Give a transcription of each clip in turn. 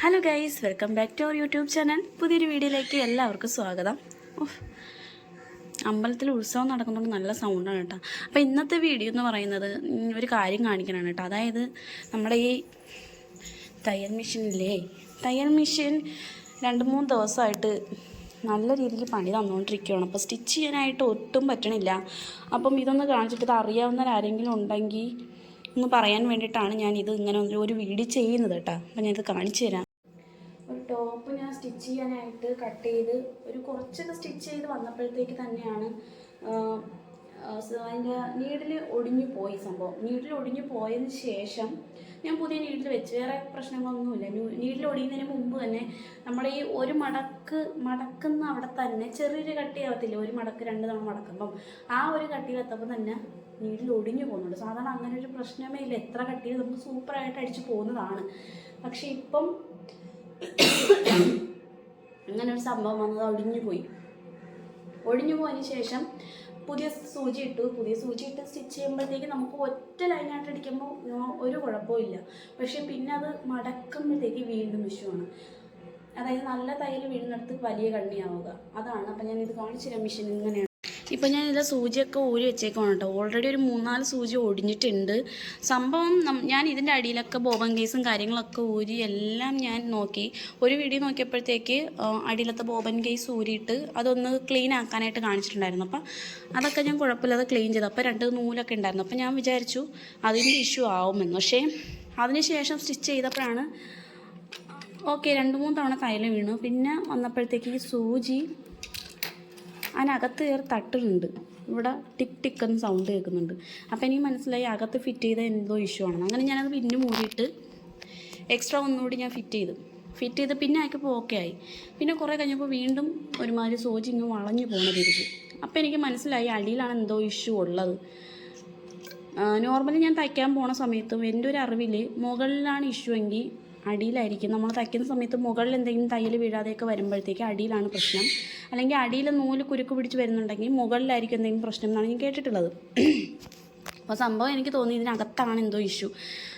Hello guys welcome back to our YouTube channel പുതിയൊരു വീഡിയോയിലേക്ക് എല്ലാവർക്കും സ്വാഗതം. അമ്പലത്തിൽ ഉത്സവം നടക്കുന്നതുകൊണ്ട് നല്ല സൗണ്ടാണ് കേട്ടോ. അപ്പോൾ ഇന്നത്തെ വീഡിയോ എന്ന് പറയുന്നത് ഒരു കാര്യം കാണിക്കാനാണ് കേട്ടോ. അതായത് നമ്മുടെ ഈ തയ്യൽ മെഷീനില്ലേ തയ്യൽ മെഷീൻ രണ്ട് മൂന്ന് ദിവസമായിട്ട് നല്ല രീതിയിൽ പണി തന്നുകൊണ്ടിരിക്കുകയാണ്. അപ്പോൾ സ്റ്റിച്ച് ചെയ്യാനായിട്ട് ഒട്ടും പറ്റണില്ല. അപ്പം ഇതൊന്ന് കാണിച്ചിട്ട് ഇത് അറിയാവുന്നവരാരെങ്കിലും ഉണ്ടെങ്കിൽ ഒന്ന് പറയാൻ വേണ്ടിയിട്ടാണ് ഞാൻ ഇത് ഇങ്ങനെ ഒരു വീഡിയോ ചെയ്യുന്നത് കേട്ടോ. അപ്പം ഞാനിത് കാണിച്ചു തരാം. ടോപ്പ് ഞാൻ സ്റ്റിച്ച് ചെയ്യാനായിട്ട് കട്ട് ചെയ്ത് ഒരു കുറച്ചൊക്കെ സ്റ്റിച്ച് ചെയ്ത് വന്നപ്പോഴത്തേക്ക് തന്നെയാണ് അതിന്റെ നീഡിൽ ഒടിഞ്ഞു പോയി സംഭവം. നീഡിൽ ഒടിഞ്ഞു പോയതിന് ശേഷം ഞാൻ പുതിയ നീഡിൽ വെച്ച്. വേറെ പ്രശ്നങ്ങളൊന്നുമില്ല. നീഡിൽ ഒടിയുന്നതിന് മുമ്പ് തന്നെ നമ്മുടെ ഈ ഒരു മടക്ക് മടക്കുന്ന അവിടെ തന്നെ ചെറിയൊരു കട്ടിയാവത്തില്ല ഒരു മടക്ക് രണ്ട് തവണ മടക്കുമ്പം ആ ഒരു കട്ടിയിലെത്തപ്പം തന്നെ നീഡിൽ ഒടിഞ്ഞു പോകുന്നുണ്ട്. സാധാരണ അങ്ങനെ ഒരു പ്രശ്നമേ ഇല്ല. എത്ര കട്ടിയിൽ നമുക്ക് സൂപ്പറായിട്ട് അടിച്ച് പോകുന്നതാണ്. പക്ഷേ ഇപ്പം അങ്ങനെ ഒരു സംഭവം വന്നത് ഒടിഞ്ഞു പോയി. ഒടിഞ്ഞു പോയതിന് ശേഷം പുതിയ സൂചി ഇട്ടു. പുതിയ സൂചി ഇട്ട് സ്റ്റിച്ച് ചെയ്യുമ്പോഴത്തേക്ക് നമുക്ക് ഒറ്റ ലൈനായിട്ട് അടിക്കുമ്പോൾ ഒരു കുഴപ്പമില്ല പക്ഷേ പിന്നെ അത് മടക്കുമ്പോഴത്തേക്ക് വീണ്ടും വിഷുവാണ്. അതായത് നല്ല തയ്യൽ വീഴുന്നിടത്ത് വലിയ കണ്ണിയാവുക. അതാണ്. അപ്പം ഞാൻ ഇത് കാണിച്ചു മെഷീൻ ഇങ്ങനെയാണ്. ഇപ്പം ഞാൻ ഇതിലെ സൂചിയൊക്കെ ഊരി വെച്ചേക്കാണ് കേട്ടോ. ഓൾറെഡി ഒരു മൂന്നാൽ സൂചി ഒടിഞ്ഞിട്ടുണ്ട്. സംഭവം ഞാൻ ഇതിന്റെ അടിയിലൊക്കെ ബോബൻ കേസും കാര്യങ്ങളൊക്കെ ഊരി എല്ലാം ഞാൻ നോക്കി. ഒരു വീഡിയോ നോക്കിയപ്പോഴത്തേക്ക് അടിയിലത്തെ ബോബൻ കേസ് ഊരിയിട്ട് അതൊന്ന് ക്ലീൻ ആക്കാനായിട്ട് കാണിച്ചിട്ടുണ്ടായിരുന്നു. അപ്പം അതൊക്കെ ഞാൻ കുഴപ്പമില്ലാതെ ക്ലീൻ ചെയ്തു. അപ്പോൾ രണ്ട് നൂലൊക്കെ ഉണ്ടായിരുന്നു. അപ്പം ഞാൻ വിചാരിച്ചു അതിന്റെ ഇഷ്യൂ ആവുമെന്ന്. പക്ഷേ അതിനുശേഷം സ്റ്റിച്ച് ചെയ്തപ്പോഴാണ് ഓക്കെ രണ്ട് മൂന്ന് തവണ തയ്യൽ വീണു. പിന്നെ വന്നപ്പോഴത്തേക്ക് സൂചി അതിനകത്ത് കയറി തട്ടുന്നുണ്ട്. ഇവിടെ ടിക് ടിക്ക് എന്ന് സൗണ്ട് കേൾക്കുന്നുണ്ട്. അപ്പോൾ എനിക്ക് മനസ്സിലായി അകത്ത് ഫിറ്റ് ചെയ്ത എന്തോ ഇഷ്യൂ ആണെന്ന്. അങ്ങനെ ഞാനത് പിന്നെ മൂടിയിട്ട് എക്സ്ട്രാ ഒന്നുകൂടി ഞാൻ ഫിറ്റ് ചെയ്തു. ഫിറ്റ് ചെയ്ത് പിന്നെ ആക്കിയപ്പോൾ ഓക്കെ ആയി. പിന്നെ കുറേ കഴിഞ്ഞപ്പോൾ വീണ്ടും ഒരുമാതിരി സോജി ഇങ്ങ് വളഞ്ഞു പോകുന്ന രീതിക്ക് അപ്പോൾ എനിക്ക് മനസ്സിലായി അടിയിലാണ് എന്തോ ഇഷ്യൂ ഉള്ളത്. നോർമലി ഞാൻ തയ്ക്കാൻ പോണ സമയത്തും എന്റെ ഒരു അറിവിൽ മുകളിലാണ് ഇഷ്യൂ എങ്കിൽ അടിയിലായിരിക്കും. നമ്മൾ തയ്ക്കുന്ന സമയത്ത് മുകളിൽ എന്തെങ്കിലും തയ്യൽ വീഴാതെയൊക്കെ വരുമ്പോഴത്തേക്ക് അടിയിലാണ് പ്രശ്നം. അല്ലെങ്കിൽ അടിയിൽ നൂൽ കുരുക്ക് പിടിച്ച് വരുന്നുണ്ടെങ്കിൽ മുകളിലായിരിക്കും എന്തെങ്കിലും പ്രശ്നം എന്നാണ് ഞാൻ കേട്ടിട്ടുള്ളത്. അപ്പോൾ സംഭവം എനിക്ക് തോന്നി ഇതിനകത്താണ് എന്തോ ഇഷ്യൂ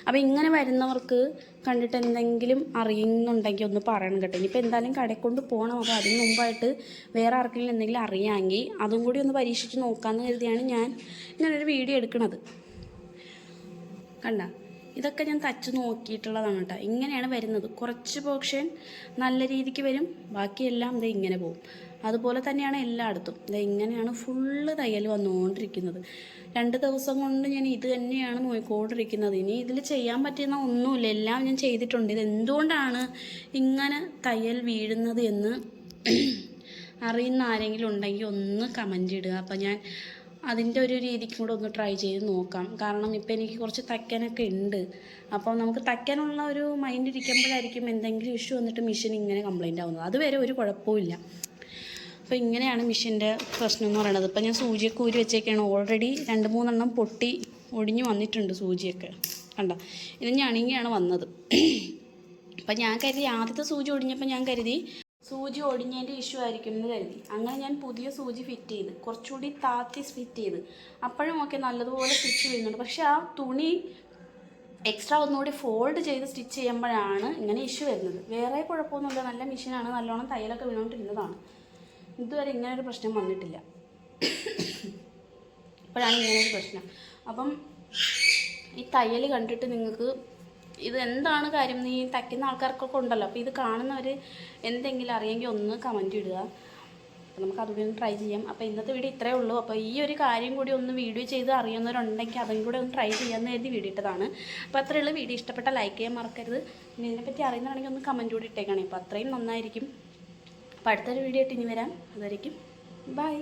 അപ്പോൾ ഇങ്ങനെ വരുന്നവർക്ക് കണ്ടിട്ട് എന്തെങ്കിലും അറിയുന്നുണ്ടെങ്കിൽ ഒന്ന് പറയണം കേട്ടോ. ഇനിയിപ്പോൾ എന്തായാലും കടയിൽ കൊണ്ട് പോകണം. അപ്പോൾ അതിന് മുമ്പായിട്ട് വേറെ ആർക്കെങ്കിലും എന്തെങ്കിലും അറിയാമെങ്കിൽ അതും കൂടി ഒന്ന് പരീക്ഷിച്ച് നോക്കാമെന്ന് കരുതിയാണ് ഞാൻ ഇങ്ങനൊരു വീഡിയോ എടുക്കുന്നത് കണ്ട? ഇതൊക്കെ ഞാൻ തച്ച് നോക്കിയിട്ടുള്ളതാണ് കേട്ടോ ഇങ്ങനെയാണ് വരുന്നത്. കുറച്ച് പോർഷൻ നല്ല രീതിക്ക് വരും. ബാക്കിയെല്ലാം ഇത് ഇങ്ങനെ പോകും അതുപോലെ തന്നെയാണ് എല്ലായിടത്തും. ഇത് ഇങ്ങനെയാണ് ഫുള്ള് തയ്യൽ വന്നുകൊണ്ടിരിക്കുന്നത്. രണ്ട് ദിവസം കൊണ്ട് ഞാൻ ഇത് തന്നെയാണ് നോക്കിക്കൊണ്ടിരിക്കുന്നത്. ഇനി ഇതിൽ ചെയ്യാൻ പറ്റുന്ന ഒന്നുമില്ല. എല്ലാം ഞാൻ ചെയ്തിട്ടുണ്ട്. ഇത് എന്തുകൊണ്ടാണ് ഇങ്ങനെ തയ്യൽ വീഴുന്നത് എന്ന് അറിയുന്ന ആരെങ്കിലും ഉണ്ടെങ്കിൽ ഒന്ന് കമന്റ് ഇടുക. അപ്പം ഞാൻ അതിന്റെ ഒരു രീതിക്കും കൂടെ ഒന്ന് ട്രൈ ചെയ്ത് നോക്കാം. കാരണം ഇപ്പം എനിക്ക് കുറച്ച് തയ്ക്കാനൊക്കെ ഉണ്ട്. അപ്പോൾ നമുക്ക് തയ്ക്കാനുള്ള ഒരു മൈൻഡ് ഇരിക്കുമ്പോഴായിരിക്കും എന്തെങ്കിലും ഇഷ്യൂ വന്നിട്ട് മെഷീൻ ഇങ്ങനെ കംപ്ലൈന്റ് ആവുന്നത്. അതുവരെ ഒരു കുഴപ്പമില്ല അപ്പോൾ ഇങ്ങനെയാണ് മെഷീന്റെ പ്രശ്നം എന്ന് പറയുന്നത്. ഇപ്പം ഞാൻ സൂചിയൊക്കെ ഊരി വെച്ചേക്കാണ്. ഓൾറെഡി രണ്ട് മൂന്നെണ്ണം പൊട്ടി ഒടിഞ്ഞു വന്നിട്ടുണ്ട് സൂചിയൊക്കെ. കണ്ട? ഇത് ഞണിങ്ങിയാണ് വന്നത്. അപ്പം ഞാൻ കരുതി ആദ്യത്തെ സൂചി ഒടിഞ്ഞപ്പോൾ ഞാൻ കരുതി സൂചി ഒടിഞ്ഞതിന്റെ ഇഷ്യൂ ആയിരിക്കും എന്ന് കരുതി. അങ്ങനെ ഞാൻ പുതിയ സൂചി ഫിറ്റ് ചെയ്ത് കുറച്ചുകൂടി താത്തി ഫിറ്റ് ചെയ്ത് അപ്പോഴും ഒക്കെ നല്ലതുപോലെ സ്റ്റിച്ച് ചെയ്യുന്നുണ്ട്. പക്ഷേ ആ തുണി എക്സ്ട്രാ ഒന്നുകൂടി ഫോൾഡ് ചെയ്ത് സ്റ്റിച്ച് ചെയ്യുമ്പോഴാണ് ഇങ്ങനെ ഇഷ്യൂ വരുന്നത്. വേറെ കുഴപ്പമൊന്നുമില്ല. നല്ല മെഷീനാണ് നല്ലോണം തയ്യലൊക്കെ വീണുകൊണ്ടിരുന്നതാണ്. ഇതുവരെ ഇങ്ങനെ ഒരു പ്രശ്നം വന്നിട്ടില്ല. ഇപ്പോഴാണ് ഇങ്ങനെ ഒരു പ്രശ്നം. അപ്പം ഈ തയ്യൽ കണ്ടിട്ട് നിങ്ങൾക്ക് ഇത് എന്താണ് കാര്യം? നീ തയ്ക്കുന്ന ആൾക്കാർക്കൊക്കെ ഉണ്ടല്ലോ. അപ്പോൾ ഇത് കാണുന്നവർ എന്തെങ്കിലും അറിയെങ്കിൽ ഒന്ന് കമന്റ് ഇടുക. അപ്പോൾ നമുക്ക് അതുകൂടി ഒന്ന് ട്രൈ ചെയ്യാം. അപ്പോൾ ഇന്നത്തെ വീഡിയോ ഇത്രയേ ഉള്ളൂ. അപ്പോൾ ഈ ഒരു കാര്യം കൂടി ഒന്ന് വീഡിയോ ചെയ്ത് അറിയുന്നവരുണ്ടെങ്കിൽ അതും കൂടെ ഒന്ന് ട്രൈ ചെയ്യാമെന്ന് കരുതി വീഡിയോ ഇട്ടതാണ്. അപ്പോൾ അത്രയേ ഉള്ളൂ. വീഡിയോ ഇഷ്ടപ്പെട്ട ലൈക്ക് ചെയ്യാൻ മറക്കരുത്. പിന്നെ ഇതിനെപ്പറ്റി അറിയുന്നതാണെങ്കിൽ ഒന്ന് കമന്റ് കൂടി ഇട്ടേക്കണേ. അപ്പോൾ അത്രയും നന്നായിരിക്കും. അപ്പോൾ അടുത്തൊരു വീഡിയോ ഇട്ട് ഇനി വരാം. അതായിരിക്കും. ബൈ